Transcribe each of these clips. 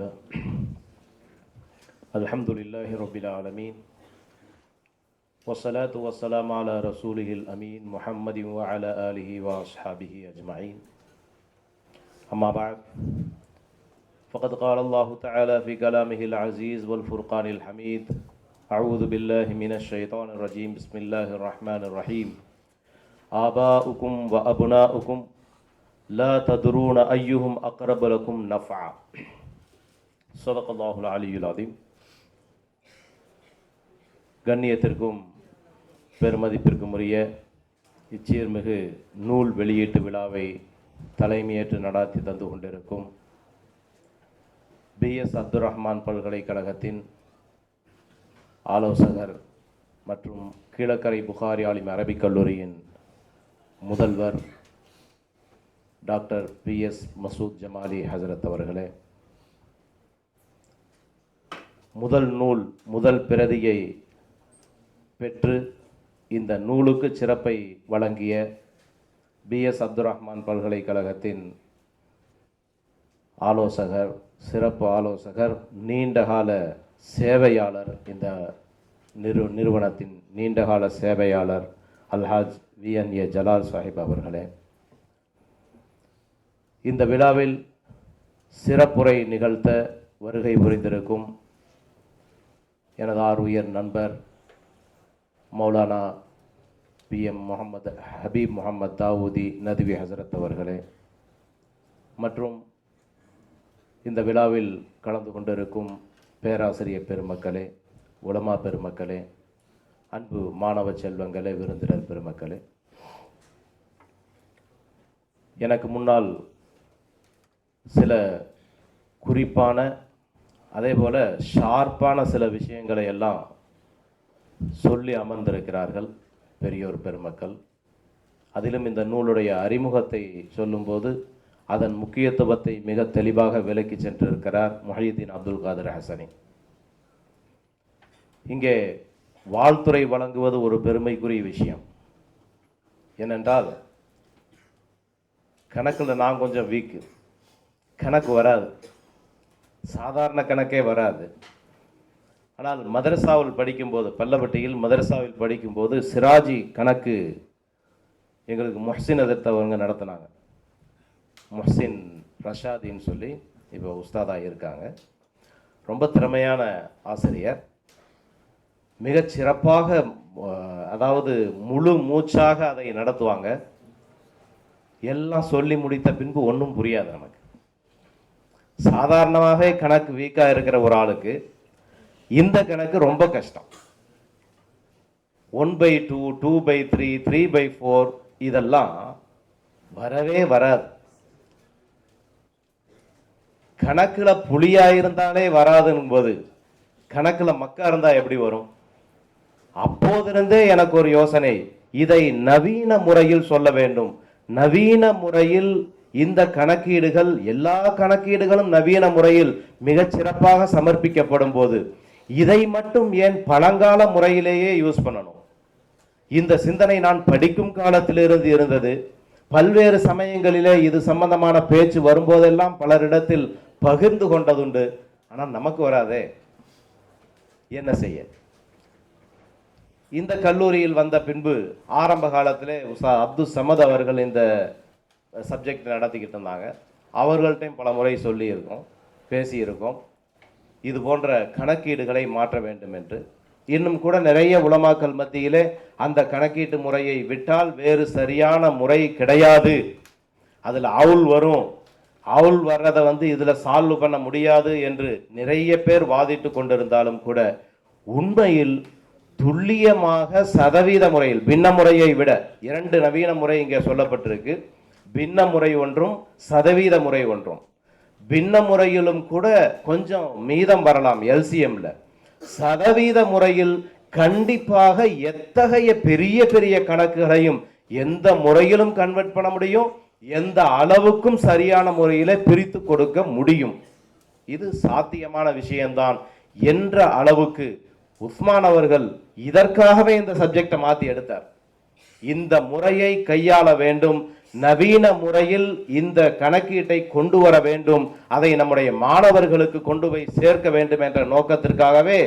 لله الحمد لله رب العالمين. والصلاة والسلام على رسوله الأمين محمد وعلى آله وأصحابه أجمعين. أما بعد فقد قال الله تعالى في كلامه العزيز والفرقان الحميد أعوذ بالله من الشيطان الرجيم بسم الله الرحمن الرحيم. آباؤكم وأبناؤكم لا تدرون أيهم أقرب لكم نفعا. சதகல்லாஹுல் அலியுல் அதீம் கண்ணியத்திற்கும் பெருமதிப்பிற்கும் உரிய இச்சீர்மிகு நூல் வெளியீட்டு விழாவை தலைமையேற்று நடாத்தி தந்து கொண்டிருக்கும் பிஎஸ் அப்துல் ரஹ்மான் பல்கலைக்கழகத்தின் ஆலோசகர் மற்றும் கீழக்கரை புகாரி ஆலிம் அரபிக் கல்லூரியின் முதல்வர் doctor P S Masood Jamali ஹசரத் அவர்களே. முதல் நூல் முதல் பிரதியை பெற்று இந்த நூலுக்கு சிறப்பை வழங்கிய பிஎஸ் அப்துல் ரஹ்மான் பல்கலைக்கழகத்தின் ஆலோசகர் சிறப்பு ஆலோசகர் நீண்டகால சேவையாளர் இந்த நிறு நிறுவனத்தின் நீண்டகால சேவையாளர் அல்ஹாஜ் விஎன்ஏ ஜலால் சாஹிப் அவர்களே. இந்த விழாவில் சிறப்புரை நிகழ்த்த வருகை புரிந்திருக்கும் எனது ஆர் உயர் நண்பர் மௌலானா பி எம் முகமது ஹபீப் முகமது தாவூதி நதுவி ஹசரத் அவர்களே. மற்றும் இந்த விழாவில் கலந்து கொண்டிருக்கும் பேராசிரியர் பெருமக்களே உலமா பெருமக்களே அன்பு மாணவ செல்வங்களே விருந்தினர் பெருமக்களே. எனக்கு முன்னால் சில குறிப்பான அதே போல் ஷார்ப்பான சில விஷயங்களை எல்லாம் சொல்லி அமர்ந்திருக்கிறார்கள் பெரியோர் பெருமக்கள். அதிலும் இந்த நூலுடைய அறிமுகத்தை சொல்லும்போது அதன் முக்கியத்துவத்தை மிக தெளிவாக விலக்கி சென்றிருக்கிறார் மொஹீதீன் அப்துல் காதர் ஹசனி. இங்கே வாழ்த்துறை வழங்குவது ஒரு பெருமைக்குரிய விஷயம். ஏனென்றால் கணக்கில் நான் கொஞ்சம் வீக்கு கணக்கு வராது. சாதாரண கணக்கே வராது. ஆனால் மதரசாவில் படிக்கும்போது பல்லப்பட்டியில் மதரசாவில் படிக்கும்போது சிராஜி கணக்கு எங்களுக்கு முஹ்சின் எதிர்த்தவங்க நடத்தினாங்க. முஹ்சின் ரஷாதின்னு சொல்லி இப்போ உஸ்தாதாக இருக்காங்க. ரொம்ப திறமையான ஆசிரியர். மிகச் சிறப்பாக அதாவது முழு மூச்சாக அதை நடத்துவாங்க. எல்லாம் சொல்லி முடித்த பின்பு ஒன்றும் புரியாது நமக்கு. சாதாரணமாகவே கணக்கு வீக்காக இருக்கிற ஒரு ஆளுக்கு இந்த கணக்கு ரொம்ப கஷ்டம். One by two two by three three by four இதெல்லாம் வரவே வராது. கணக்கில் புளியாக இருந்தாலே வராதுங்கும்போது போது மக்கா இருந்தால் எப்படி வரும்? அப்போதிருந்தே எனக்கு ஒரு யோசனை இதை நவீன முறையில் சொல்ல வேண்டும். நவீன முறையில் இந்த கணக்கீடுகள் எல்லா கணக்கீடுகளும் நவீன முறையில் மிகச் சிறப்பாக சமர்ப்பிக்கப்படும் போது இதை மட்டும் ஏன் பழங்கால முறையிலேயே யூஸ் பண்ணணும்? இந்த சிந்தனை நான் படிக்கும் காலத்திலிருந்து இருந்தது. பல்வேறு சமயங்களிலே இது சம்பந்தமான பேச்சு வரும்போதெல்லாம் பலரிடத்தில் பகிர்ந்து கொண்டதுண்டு. ஆனால் நமக்கு வராதே. என்ன செய்ய? இந்த கல்லூரியில் வந்த பின்பு ஆரம்ப காலத்திலே உஷா அப்துல் சமத் அவர்கள் இந்த சப்ஜெக்ட் நடத்திக்கிட்டு இருந்தாங்க அவர்கள்ட்டையும் பல முறை சொல்லியிருக்கோம் பேசியிருக்கோம். இது போன்ற கணக்கீடுகளை மாற்ற வேண்டும் என்று இன்னும் கூட நிறைய உலமாக்கல் மத்தியிலே அந்த கணக்கீட்டு முறையை விட்டால் வேறு சரியான முறை கிடையாது. அதில் அவுள் வரும். அவுள் வர்றதை வந்து இதில் சால்வ் பண்ண முடியாது என்று நிறைய பேர் வாதிட்டு கொண்டிருந்தாலும் கூட உண்மையில் துல்லியமாக சதவீத முறையில் பின்ன முறையை விட இரண்டு நவீன முறை இங்கே சொல்லப்பட்டிருக்கு. பின்ன முறை ஒன்றும் சதவீத முறை ஒன்றும். பின்ன முறையிலும் கூட கொஞ்சம் மீதம் வரலாம் எல்சிஎம்ல. சதவீத முறையில் கண்டிப்பாக எத்தகைய பெரிய பெரிய கணக்குகளையும் எந்த முறையிலும் கன்வெர்ட் பண்ண முடியும் எந்த அளவுக்கும் சரியான முறையில பிரித்து கொடுக்க முடியும். இது சாத்தியமான விஷயம்தான் என்ற அளவுக்கு உஸ்மான் அவர்கள் இதற்காகவே இந்த சப்ஜெக்டை மாற்றி எடுத்தார். இந்த முறையை கையாள வேண்டும் நவீன முறையில் இந்த கணக்கீட்டை கொண்டு வர வேண்டும். அதை நம்முடைய மாணவர்களுக்கு கொண்டு போய் சேர்க்க வேண்டும் என்ற நோக்கத்திற்காகவே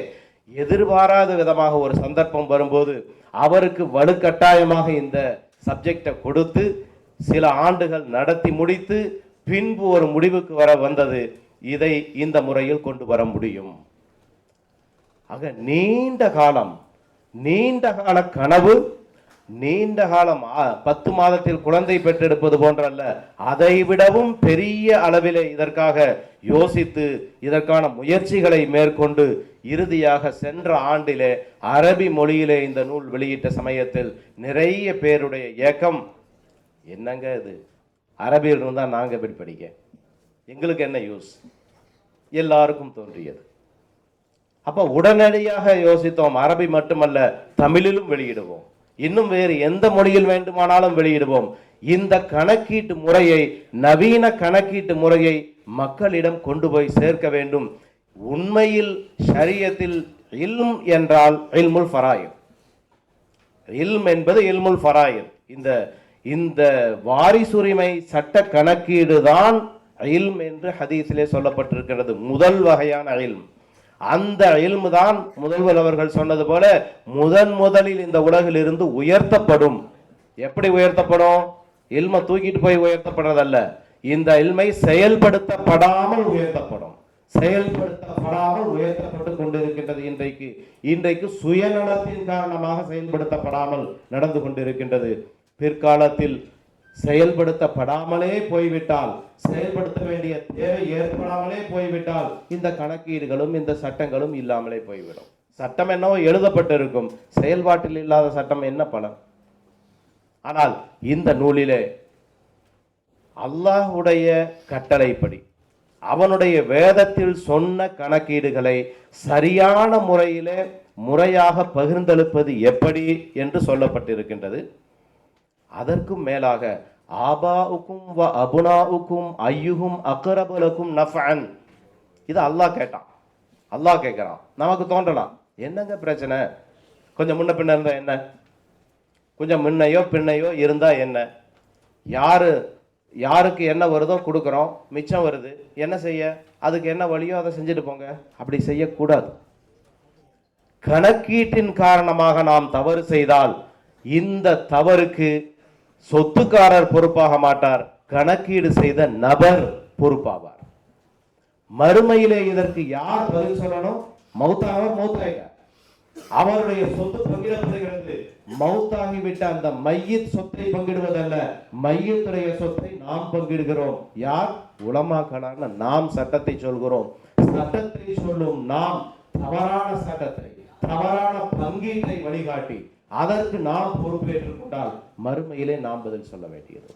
எதிர்பாராத விதமாக ஒரு சந்தர்ப்பம் வரும்போது அவருக்கு வலுக்கட்டாயமாக இந்த சப்ஜெக்டை கொடுத்து சில ஆண்டுகள் நடத்தி முடித்து பின்பு ஒரு முடிவுக்கு வர வந்தது. இதை இந்த முறையில் கொண்டு வர முடியும். ஆக நீண்ட காலம் நீண்ட கால கனவு நீண்ட காலம் பத்து மாதத்தில் குழந்தை பெற்றெடுப்பது போன்றல்ல அதை விடவும் பெரிய அளவிலே இதற்காக யோசித்து இதற்கான முயற்சிகளை மேற்கொண்டு இறுதியாக சென்ற ஆண்டிலே அரபி மொழியிலே இந்த நூல் வெளியிட்ட சமயத்தில் நிறைய பேருடைய இயக்கம் என்னங்க இது? அரபியில் இருந்தால் நாங்கள் எப்படி படிக்க? எங்களுக்கு என்ன யூஸ்? எல்லாருக்கும் தோன்றியது. அப்போ உடனடியாக யோசித்தோம் அரபி மட்டுமல்ல தமிழிலும் வெளியிடுவோம். இன்னும் வேறு எந்த மொழியில் வேண்டுமானாலும் வெளியிடுவோம். இந்த கணக்கீட்டு முறையை நவீன கணக்கீட்டு முறையை மக்களிடம் கொண்டு போய் சேர்க்க வேண்டும். உண்மையில் ஷரியத்தில் இல்ம் என்றால் இல்முல் ஃபராயில் இல்ம் என்பது இல்முல் ஃபராயில் இந்த இந்த வாரிசுரிமை சட்ட கணக்கீடு தான் இல்ம் என்று ஹதீஸிலே சொல்லப்பட்டிருக்கிறது. முதல் வகையான இல்ம். அந்த இல்மு தான் முதல்வர் அவர்கள் சொன்னது போல முதன் முதலில் இந்த உலகில் இருந்து உயர்த்தப்படும். எப்படி உயர்த்தப்படும்? இல்மை தூக்கிட்டு போய் உயர்த்தப்படுறதல்ல. இந்த இல்மை செயல்படுத்தப்படாமல் உயர்த்தப்படும். செயல்படுத்தப்படாமல் உயர்த்தப்பட்டு கொண்டிருக்கின்றது இன்றைக்கு. இன்றைக்கு சுயநலத்தின் காரணமாக செயல்படுத்தப்படாமல் நடந்து கொண்டிருக்கின்றது. பிற்காலத்தில் செயல்படுத்தப்படாமலே போய்விட்டால் செயல்படுத்த வேண்டிய தேவை ஏற்படாமலே போய்விட்டால் இந்த கணக்கீடுகளும் இந்த சட்டங்களும் இல்லாமலே போய்விடும். சட்டம் என்னவோ எழுதப்பட்டிருக்கும். செயல்பாட்டில் இல்லாத சட்டம் என்ன பலன்? ஆனால் இந்த நூலிலே அல்லாஹ்வுடைய கட்டளைப்படி அவனுடைய வேதத்தில் சொன்ன கணக்கீடுகளை சரியான முறையிலே முறையாக பகிர்ந்தெழுப்பது எப்படி என்று சொல்லப்பட்டிருக்கின்றது. அதற்கும் மேலாக ஆபாவுக்கும் வ அபுனாவுக்கும் ஐயுகும் அக்கரபுலக்கும் நஃபன் இது அல்லாஹ் கேட்டான். அல்லாஹ் கேட்குறான். நமக்கு தோன்றலாம். என்னங்க பிரச்சனை? கொஞ்சம் முன்ன பின்ன இருந்தால் என்ன? கொஞ்சம் முன்னையோ பின்னையோ இருந்தால் என்ன? யார் யாருக்கு என்ன வருதோ கொடுக்குறோம். மிச்சம் வருது. என்ன செய்ய? அதுக்கு என்ன வழியோ அதை செஞ்சுட்டு போங்க. அப்படி செய்யக்கூடாது. கணக்கீட்டின் காரணமாக நாம் தவறு செய்தால் இந்த தவறுக்கு சொத்துக்காரர் பொறுப்பாக மாட்டார். கணக்கீடு செய்த நபர் பொறுப்பாவார். மறுமையிலே இதற்கு யார் பதில் சொல்லணும்? மௌத்தாவர் மௌத்தாயிட்டார். அவருடைய சொத்து பங்கிடப்படுகிறது. மௌத்தாகிவிட்ட அந்த மையத் சொத்தை பங்கிடுவதல்ல. மையத்துடைய சொத்தை நாம் பங்கிடுகிறோம். யார்? உலமாக்களான நாம் சட்டத்தை சொல்கிறோம். சட்டத்தை சொல்லும் நாம் தவறான சட்டத்தை தவறான பங்கீட்டை வழிகாட்டி அதற்கு நாம் பொறுப்பேற்றுக் கொண்டால் மறுமையிலே நாம் பதில் சொல்ல வேண்டியது.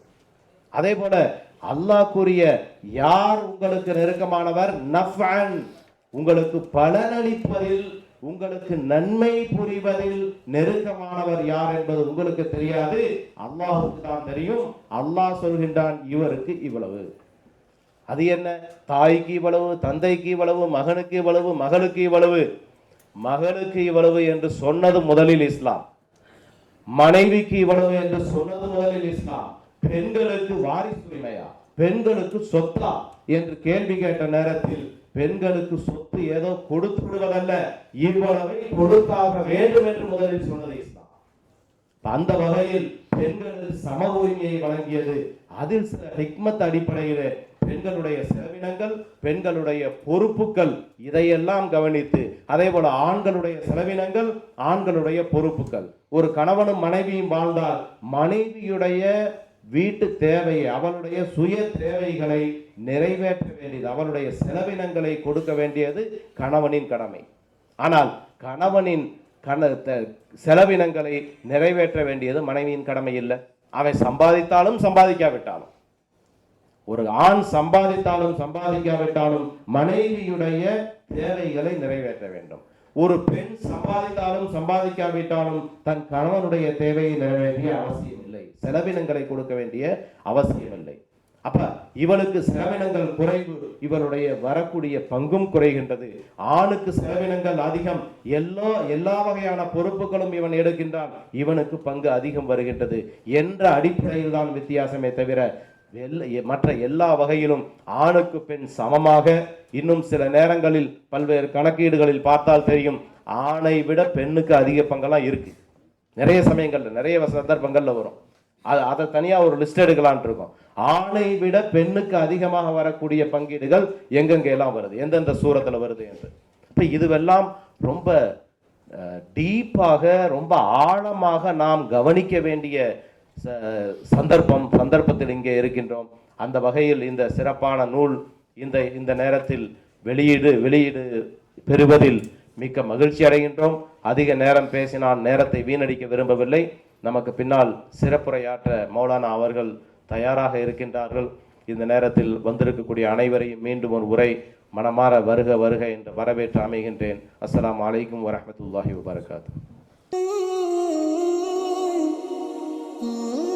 அதே போல அல்லாஹ் கூறிய யார் உங்களுக்கு நெருக்கமானவர்? நஃபன் உங்களுக்கு பலனளிப்பதில் உங்களுக்கு நன்மை புரிவதில் நெருக்கமானவர் யார் என்பது உங்களுக்கு தெரியாது. அல்லாஹுக்கு தான் தெரியும். அல்லாஹ் சொல்கின்றான் இவருக்கு இவ்வளவு. அது என்ன? தாய்க்கு இவ்வளவு தந்தைக்கு இவ்வளவு மகனுக்கு இவ்வளவு மகளுக்கு இவ்வளவு. மகளுக்கு இவ்வளவு என்று சொன்னது முதலில் இஸ்லாம். மனைவிக்கு இவ்வளவு என்று சொன்னது முதலில் இஸ்லாம். பெண்களுக்கு வாரிசுரிமையா பெண்களுக்கு சொத்தா? என்று கேள்வி கேட்ட நேரத்தில் பெண்களுக்கு சொத்து ஏதோ கொடுத்து விடுவதல்ல இவ்வளவை கொடுத்தாக வேண்டும் என்று முதலில் சொன்னது இஸ்லாம். அந்த வகையில் பெண்களுக்கு சம உரிமையை வழங்கியது அதில் சில ஹிக்மத் அடிப்படையில் பெண்களுடைய செலவினங்கள் பெண்களுடைய பொறுப்புகள் இதையெல்லாம் கவனித்து அதே போல ஆண்களுடைய செலவினங்கள் ஆண்களுடைய பொறுப்புகள். ஒரு கணவனும் மனைவியும் வாழ்ந்தால் மனைவியுடைய வீட்டு தேவையை அவளுடைய சுய தேவைகளை நிறைவேற்ற வேண்டியது அவளுடைய செலவினங்களை கொடுக்க வேண்டியது கணவனின் கடமை. ஆனால் கணவனின் கண செலவினங்களை நிறைவேற்ற வேண்டியது மனைவியின் கடமை இல்லை. அவன் சம்பாதித்தாலும் சம்பாதிக்காவிட்டாலும். ஒரு ஆண் சம்பாதித்தாலும் சம்பாதிக்காவிட்டாலும் மனைவியுடைய தேவைகளை நிறைவேற்ற வேண்டும். ஒரு பெண் சம்பாதித்தாலும் சம்பாதிக்காவிட்டாலும் தன் கணவனுடைய தேவையை நிறைவேற்றிய அவசியம் இல்லை. செலவினங்களை கொடுக்க வேண்டிய அவசியம் இல்லை. அப்ப இவளுக்கு செலவினங்கள் குறைவு இவளுடைய வரக்கூடிய பங்கும் குறைகின்றது. ஆணுக்கு செலவினங்கள் அதிகம். எல்லா எல்லா வகையான பொறுப்புகளும் இவன் எடுக்கின்றான். இவனுக்கு பங்கு அதிகம் வருகின்றது என்ற அடிப்படையில் தான் வித்தியாசமே தவிர மற்ற எல்லா வகையிலும் ஆணுக்கு பெண் சமமாக இன்னும் சில நேரங்களில் பல்வேறு கணக்கீடுகளில் பார்த்தால் தெரியும் ஆணை விட பெண்ணுக்கு அதிக பங்கெல்லாம் இருக்கு. நிறைய சமயங்களில் நிறைய சந்தர்ப்பங்கள்ல வரும். அது அதை தனியாக ஒரு லிஸ்ட் எடுக்கலான் இருக்கோம். ஆணை விட பெண்ணுக்கு அதிகமாக வரக்கூடிய பங்கீடுகள் எங்கெங்கெல்லாம் வருது? எந்தெந்த சூரத்தில் வருது என்று. இப்போ இதுவெல்லாம் ரொம்ப டீப்பாக ரொம்ப ஆழமாக நாம் கவனிக்க வேண்டிய சந்தர்ப்பம் சந்தர்ப்பத்தில் இங்கே இருக்கின்றோம். அந்த வகையில் இந்த சிறப்பான நூல் இந்த இந்த நேரத்தில் வெளியீடு வெளியீடு பெறுவதில் மிக்க மகிழ்ச்சி அடைகின்றோம். அதிக நேரம் பேசினால் நேரத்தை வீணடிக்க விரும்பவில்லை. நமக்கு பின்னால் சிறப்புரையாற்ற மௌலானா அவர்கள் தயாராக இருக்கின்றார்கள். இந்த நேரத்தில் வந்திருக்கக்கூடிய அனைவரையும் மீண்டும் ஒரு உரை மனமாற வருக வருக என்று வரவேற்று அமைகின்றேன். அஸ்லாம் அலைக்கும் வரமத்துல்லாஹி வபரகாத்து. Mm-hmm.